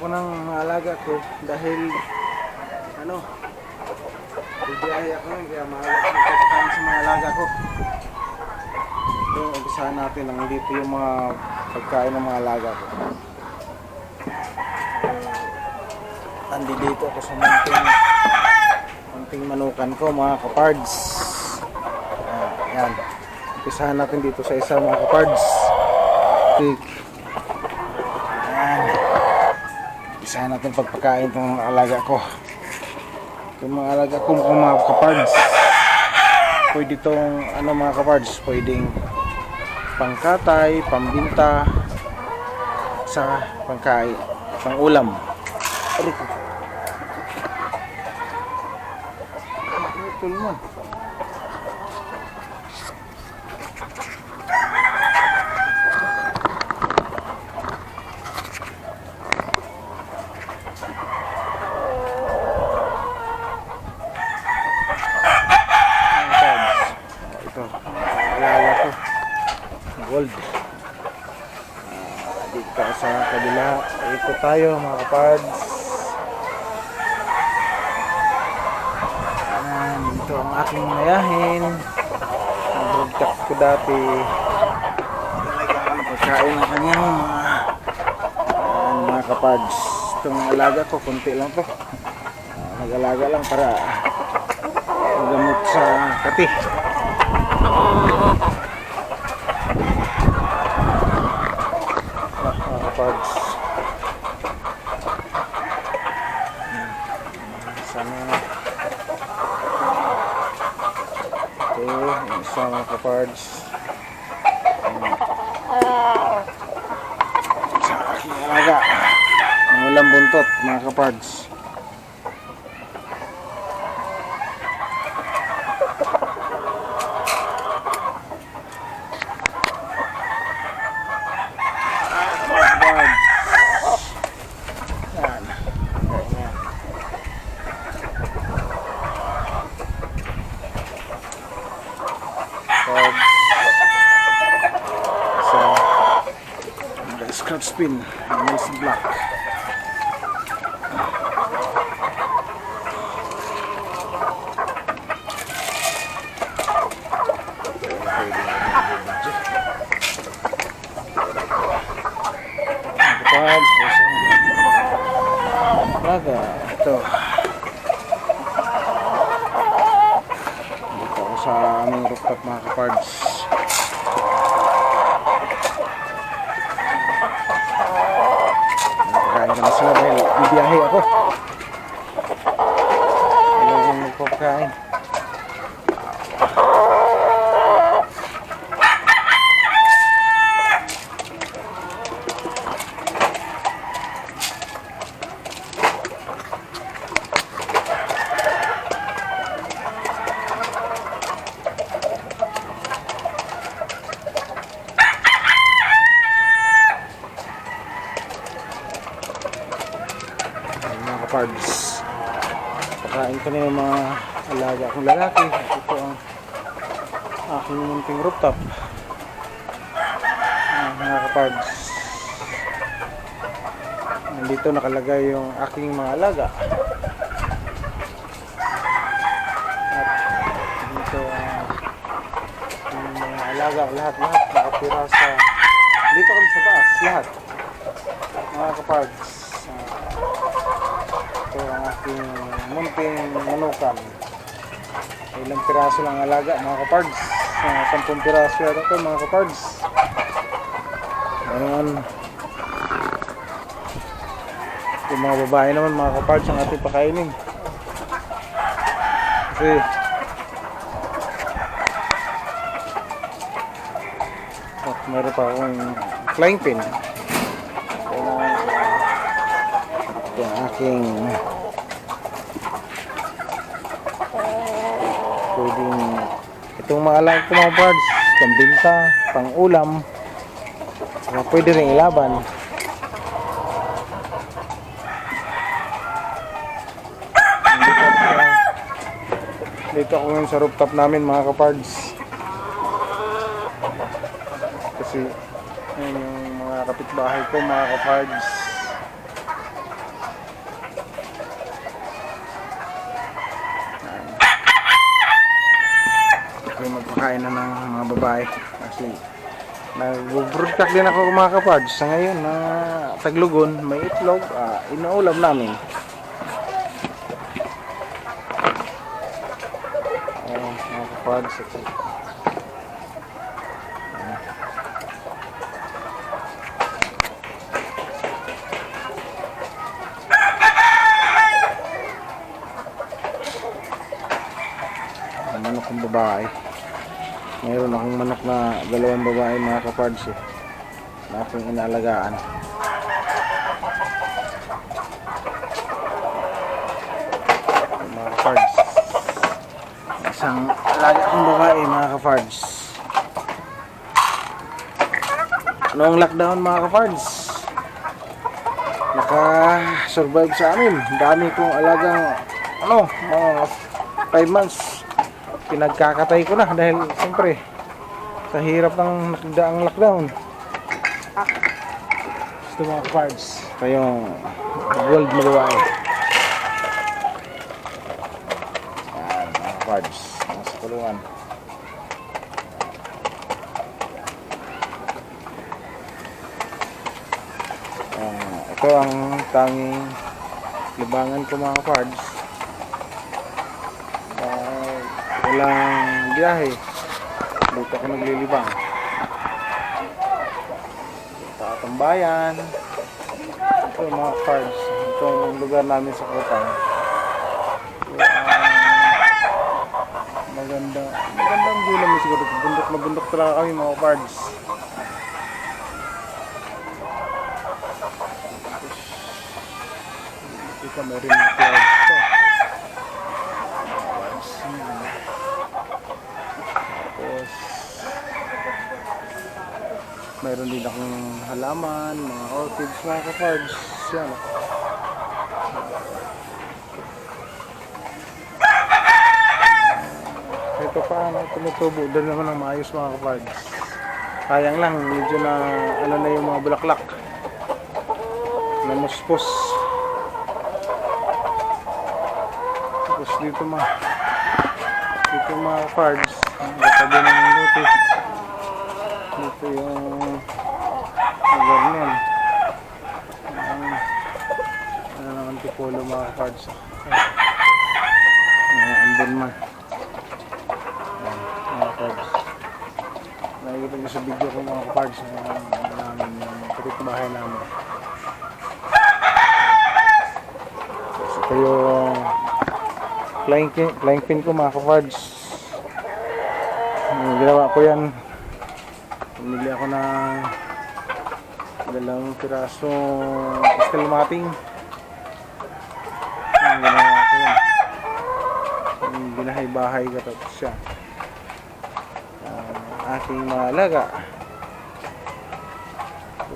ako ng mga alaga ko dahil ano, bibiyahe ako nun kaya maaga ako sa mga alaga ko. Ito, umpisahan natin ang dito yung mga pagkain ng mga alaga ko. Andi dito ako sa munting munting manukan ko mga kapards. Ah, yan. Umpisahan natin dito sa isa mga kapards. Tik. Yan. Umpisahan natin pagpakain ng alaga ko. Yung mga alaga ko mga kapards. Pwede itong ano mga kapards, pwedeng pangkatay, pambinta, sa pangkain, pangulam. Aray ko. Ito naman. Mga cards. Ito, alala ko. Gold. Ah, dito sa kabila. Ito tayo mga kapards. Ayan, ito ang aking mayahin. Ang broadcast ko dati. Pagkain ng kanyang mga ayan, mga kapards. Itong alaga ko, konti lang to. Ah, Nag-alaga lang para magamot sa kati. Ah, mga kapards. Hmm. Sana yung isa mga kapards. Sa aking alaga. Ang walang buntot mga kapards. Kapards. Yan. Ganyan. cards sa the scratch pin nice black cards Baga, ito. Dito ako sa aming rooftop mga kapards. Nakakain ka na sila dahil bibiyahe ako. Kong magpapakain. Kapards. Pakain ko na mga alaga kong lalaki. Ito ang aking munting rooftop. Ayan, mga kapards. Nandito nakalagay yung aking mga alaga. At dito ang yung mga alaga, lahat-lahat nakatira sa dito kami sa taas, lahat. Mga kapards. Aking munting manukan. Ilang piraso lang alaga mga kapards. Uh, 10 piraso yata ito mga kapards. Ayan. Yung mga babae naman mga kapards ang ating pakainin. Kasi Oh, meron pa akong flying pin. Ito ang aking pwedeng itong mga alam ko mga birds pambinta, pang saka pwede rin ilaban dito ako, ngayon sa rooftop namin mga kapards kasi yun yung mga kapitbahay ko, mga kapards. Magpakain na ng mga babae. Kasi nag-broadcast din ako mga kapards. Sa ngayon na taglugon, may itlog, ah, inaulam namin. Oh, mga. Ito. Ang manok ng babae. Mayroon akong manok na dalawang babae mga kapards eh. Na aking inalagaan. Mga kapards. Isang alaga akong babae mga kapards. Noong lockdown mga kapards. Naka-survive sa amin. Dami kong alagang ano, mga 5 months pinagkakatay ko na dahil siyempre sa hirap ng nakdaang lockdown. Gusto mga cards. Kayong gold na babae yan mga cards. Nasa kulungan Ah, ito ang tanging libangan ko mga cards dahil walang biyahe. Dito ako naglilibang. Tatambayan ito yung mga cards. Itong lugar namin sa Kutang ito ang maganda. Magandang view namin siguro. Bundok na bundok talaga kami mga cards. Dito may rin yung clouds to. Cards. Yan. Tapos, mayroon din akong halaman, mga orchids, mga ka-cards. Yan. Ito pa, ano, tumutubo din naman ng maayos mga ka-cards. Sayang lang, medyo na, ano na yung mga bulaklak. Namuspos. Tapos dito ma dito mga cards sabi ng luto dito yung lugar nun ang ano ng antipolo mga cards. Mga andun man Ayan, mga cards. Nakikita nyo sa video ko mga cards ano namin yung kapitbahay namin. Tapos ito yung flying, flying pin ko mga kapards ginawa ko yan pumili ako ng dalawang piraso pastel mating Yung ginawa ko yan. Yung binahay-bahay tapos siya. Ah, aking mga alaga.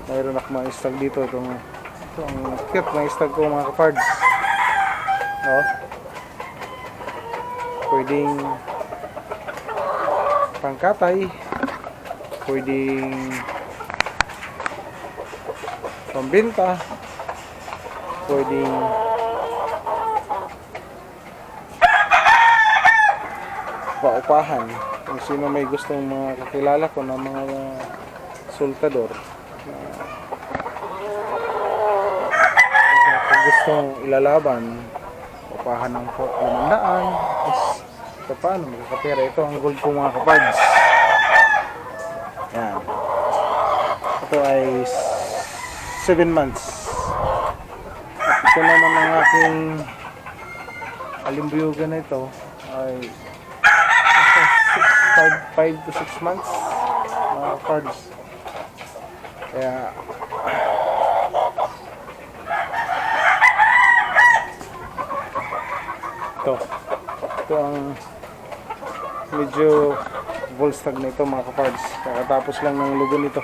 Mayroon ako mga istag dito. Itong ito ang cute mga istag ko mga kapards. Oh. Pwedeng pangkatay pwedeng pambenta. Pwedeng paupahan. Kung sino may gustong mga kakilala ko na mga sultador na kung gustong ilalaban upahan ng po- limandaan is ito paano? Magkakapera. Ito ang gold ko mga kapads yan ito ay 7 months. Ito naman ang aking alimbuyugan na ito ay 5 to 6 months mga cards. Kaya ito. Ito ang medyo volstag na ito mga kapards kakatapos lang ng lugo nito